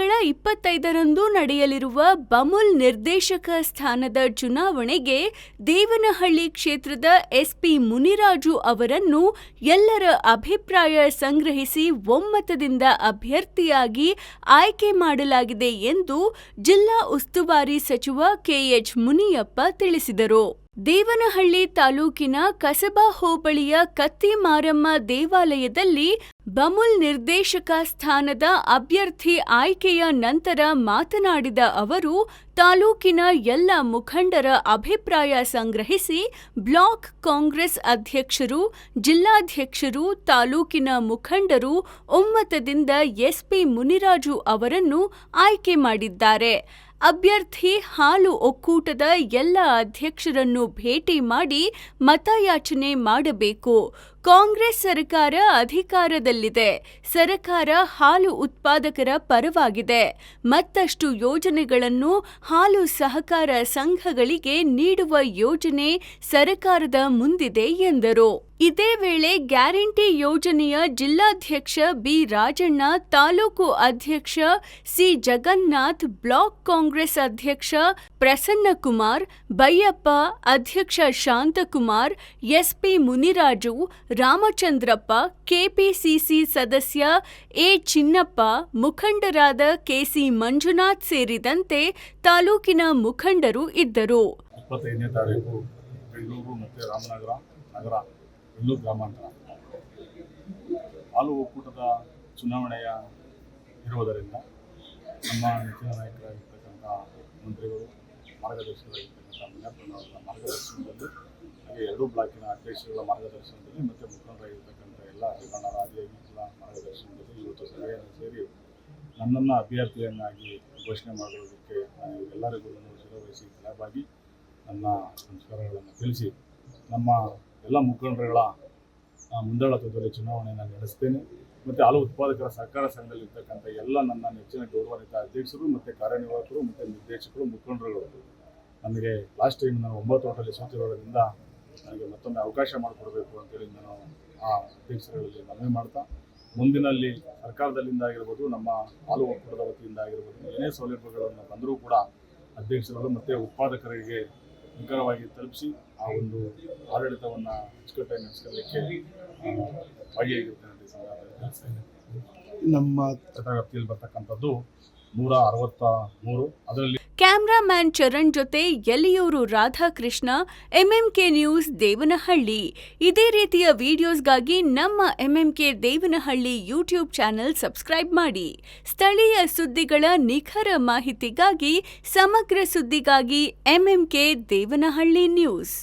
ಇಪ್ಪತ್ತೈದರಂದು ನಡೆಯಲಿರುವ ಬಮುಲ್ ನಿರ್ದೇಶಕ ಸ್ಥಾನದ ಚುನಾವಣೆಗೆ ದೇವನಹಳ್ಳಿ ಕ್ಷೇತ್ರದ ಎಸ್ಪಿ ಮುನಿರಾಜು ಅವರನ್ನು ಎಲ್ಲರ ಅಭಿಪ್ರಾಯ ಸಂಗ್ರಹಿಸಿ ಒಮ್ಮತದಿಂದ ಅಭ್ಯರ್ಥಿಯಾಗಿ ಆಯ್ಕೆ ಮಾಡಲಾಗಿದೆ ಎಂದು ಜಿಲ್ಲಾ ಉಸ್ತುವಾರಿ ಸಚಿವ ಕೆಎಚ್ ಮುನಿಯಪ್ಪ ತಿಳಿಸಿದರು. ದೇವನಹಳ್ಳಿ ತಾಲೂಕಿನ ಕಸಬಾ ಹೋಬಳಿಯ ಕತ್ತಿಮಾರಮ್ಮ ದೇವಾಲಯದಲ್ಲಿ ಬಮುಲ್ ನಿರ್ದೇಶಕ ಸ್ಥಾನದ ಅಭ್ಯರ್ಥಿ ಆಯ್ಕೆಯ ನಂತರ ಮಾತನಾಡಿದ ಅವರು, ತಾಲೂಕಿನ ಎಲ್ಲ ಮುಖಂಡರ ಅಭಿಪ್ರಾಯ ಸಂಗ್ರಹಿಸಿ ಬ್ಲಾಕ್ ಕಾಂಗ್ರೆಸ್ ಅಧ್ಯಕ್ಷರು, ಜಿಲ್ಲಾಧ್ಯಕ್ಷರು, ತಾಲೂಕಿನ ಮುಖಂಡರು, ಒಮ್ಮತದಿಂದ ಎಸ್ಪಿ ಮುನಿರಾಜು ಅವರನ್ನು ಆಯ್ಕೆ ಮಾಡಿದ್ದಾರೆ. ಅಭ್ಯರ್ಥಿ ಹಾಲು ಒಕ್ಕೂಟದ ಎಲ್ಲ ಅಧ್ಯಕ್ಷರನ್ನು ಭೇಟಿ ಮಾಡಿ ಮತಯಾಚನೆ ಮಾಡಬೇಕು. ಕಾಂಗ್ರೆಸ್ ಸರ್ಕಾರ ಅಧಿಕಾರದಲ್ಲಿದೆ. ಸರ್ಕಾರ ಹಾಲು ಉತ್ಪಾದಕರ ಪರವಾಗಿದೆ. ಮತ್ತಷ್ಟು ಯೋಜನೆಗಳನ್ನು ಹಾಲು ಸಹಕಾರ ಸಂಘಗಳಿಗೆ ನೀಡುವ ಯೋಜನೆ ಸರ್ಕಾರದ ಮುಂದಿದೆ ಎಂದರು. ಇದೇ ವೇಳೆ ಗ್ಯಾರಂಟಿ ಯೋಜನೆಯ ಜಿಲ್ಲಾಧ್ಯಕ್ಷ ಬಿ ರಾಜಣ್ಣ ತಾಲೂಕು ಅಧ್ಯಕ್ಷ ಸಿ ಜಗನ್ನಾಥ್ ಬ್ಲಾಕ್ ಕಾಂಗ್ರೆಸ್ ಅಧ್ಯಕ್ಷ ಪ್ರಸನ್ನಕುಮಾರ್, ಬೈಯಪ್ಪ, ಅಧ್ಯಕ್ಷ ಶಾಂತಕುಮಾರ್, ಎಸ್ಪಿ ಮುನಿರಾಜು, ರಾಮಚಂದ್ರಪ್ಪ, ಕೆಪಿಸಿಸಿ ಸದಸ್ಯ ಎ ಚಿನ್ನಪ್ಪ ಮುಖಂಡರಾದ ಕೆಸಿ ಮಂಜುನಾಥ್ ಸೇರಿದಂತೆ ತಾಲೂಕಿನ ಮುಖಂಡರು ಇದ್ದರು. ನಗರ ಬೆಂಗಳೂರು ಗ್ರಾಮಾಂತರ ಹಾಲು ಒಕ್ಕೂಟದ ಚುನಾವಣೆಯ ಇರುವುದರಿಂದ ನಮ್ಮ ನೆಚ್ಚಿನ ನಾಯಕರಾಗಿರ್ತಕ್ಕಂಥ ಮಂತ್ರಿಗಳು, ಮಾರ್ಗದರ್ಶಕರಾಗಿರ್ತಕ್ಕಂಥ ಮುನಿಯಪ್ಪನವರ ಮಾರ್ಗದರ್ಶನದಲ್ಲಿ, ಹಾಗೆ ಎರಡೂ ಬ್ಲಾಕಿನ ಅಧ್ಯಕ್ಷರುಗಳ ಮಾರ್ಗದರ್ಶನದಲ್ಲಿ, ಮತ್ತು ಮುಖಂಡರಾಗಿರ್ತಕ್ಕಂಥ ಎಲ್ಲ ರೇವಣ್ಣ ರಾಜೇಗಳ ಮಾರ್ಗದರ್ಶನದಲ್ಲಿ ಇವತ್ತು ಸಭೆಯನ್ನು ಸೇರಿ ನನ್ನನ್ನು ಅಭ್ಯರ್ಥಿಯನ್ನಾಗಿ ಘೋಷಣೆ ಮಾಡುವುದಕ್ಕೆ ನಾನು ಎಲ್ಲರಿಗೂ ಶಿರವಹಿಸಿ ತಲೆಬಾಗಿ ನನ್ನ ಸಂಸ್ಕಾರಗಳನ್ನು ತಿಳಿಸಿ, ನಮ್ಮ ಎಲ್ಲ ಮುಖಂಡರುಗಳ ಮುಂದಾಳತ್ವದಲ್ಲಿ ಚುನಾವಣೆಯನ್ನು ನಡೆಸ್ತೇನೆ. ಮತ್ತು ಹಾಲು ಉತ್ಪಾದಕರ ಸಹಕಾರ ಸಂಘದಲ್ಲಿರ್ತಕ್ಕಂಥ ಎಲ್ಲ ನನ್ನ ನೆಚ್ಚಿನ ಗೌರವಾನ್ವಿತ ಅಧ್ಯಕ್ಷರು, ಮತ್ತು ಕಾರ್ಯನಿರ್ವಾಹಕರು, ಮತ್ತು ನಿರ್ದೇಶಕರು, ಮುಖಂಡರುಗಳು. ನನಗೆ ಲಾಸ್ಟ್ ಟೈಮ್ ನಾನು ಒಂಬತ್ತು ಹೋಟೆಲ್ ಸೋತಿರೋದ್ರಿಂದ ನನಗೆ ಮತ್ತೊಮ್ಮೆ ಅವಕಾಶ ಮಾಡಿಕೊಡ್ಬೇಕು ಅಂತೇಳಿ ನಾನು ಆ ಅಧ್ಯಕ್ಷರುಗಳಲ್ಲಿ ಮನವಿ ಮಾಡ್ತಾ, ಮುಂದಿನಲ್ಲಿ ಸರ್ಕಾರದಲ್ಲಿಂದ ಆಗಿರ್ಬೋದು, ನಮ್ಮ ಹಾಲು ಒಕ್ಕೂಟದ ವತಿಯಿಂದ ಆಗಿರ್ಬೋದು, ಏನೇ ಸೌಲಭ್ಯಗಳನ್ನು ಬಂದರೂ ಕೂಡ ಅಧ್ಯಕ್ಷರುಗಳು ಮತ್ತು ಉತ್ಪಾದಕರಿಗೆ ನಿಖರವಾಗಿ ತಲುಪಿಸಿ ಆ ಒಂದು ಆಡಳಿತವನ್ನು ಅಚ್ಚುಕಟ್ಟಾಗಿ ನಡೆಸ್ಕೊಳ್ಳಿಕ್ಕೆ ಭಾಗಿಯಾಗಿರುತ್ತೆ ಅಂತ ನಮ್ಮ ವ್ಯಾಪ್ತಿಯಲ್ಲಿ ಬರ್ತಕ್ಕಂಥದ್ದು ನೂರ ಅರವತ್ತ ಮೂರು. ಅದರಲ್ಲಿ ಕ್ಯಾಮ್ರಾಮ್ಯಾನ್ ಚರಣ್ ಜೊತೆ ಎಲ್ಲಿಯೂರು ರಾಧಾಕೃಷ್ಣ ಎಂಎಂಕೆ ನ್ಯೂಸ್ ದೇವನಹಳ್ಳಿ. ಇದೇ ರೀತಿಯ ವಿಡಿಯೋಸ್ಗಾಗಿ ನಮ್ಮ MMK Devanahalli YouTube channel subscribe ಮಾಡಿ. ಸ್ಥಳೀಯ ಸುದ್ದಿಗಳ ನಿಖರ ಮಾಹಿತಿಗಾಗಿ, ಸಮಗ್ರ ಸುದ್ದಿಗಾಗಿ ಎಂಎಂಕೆ ದೇವನಹಳ್ಳಿ ನ್ಯೂಸ್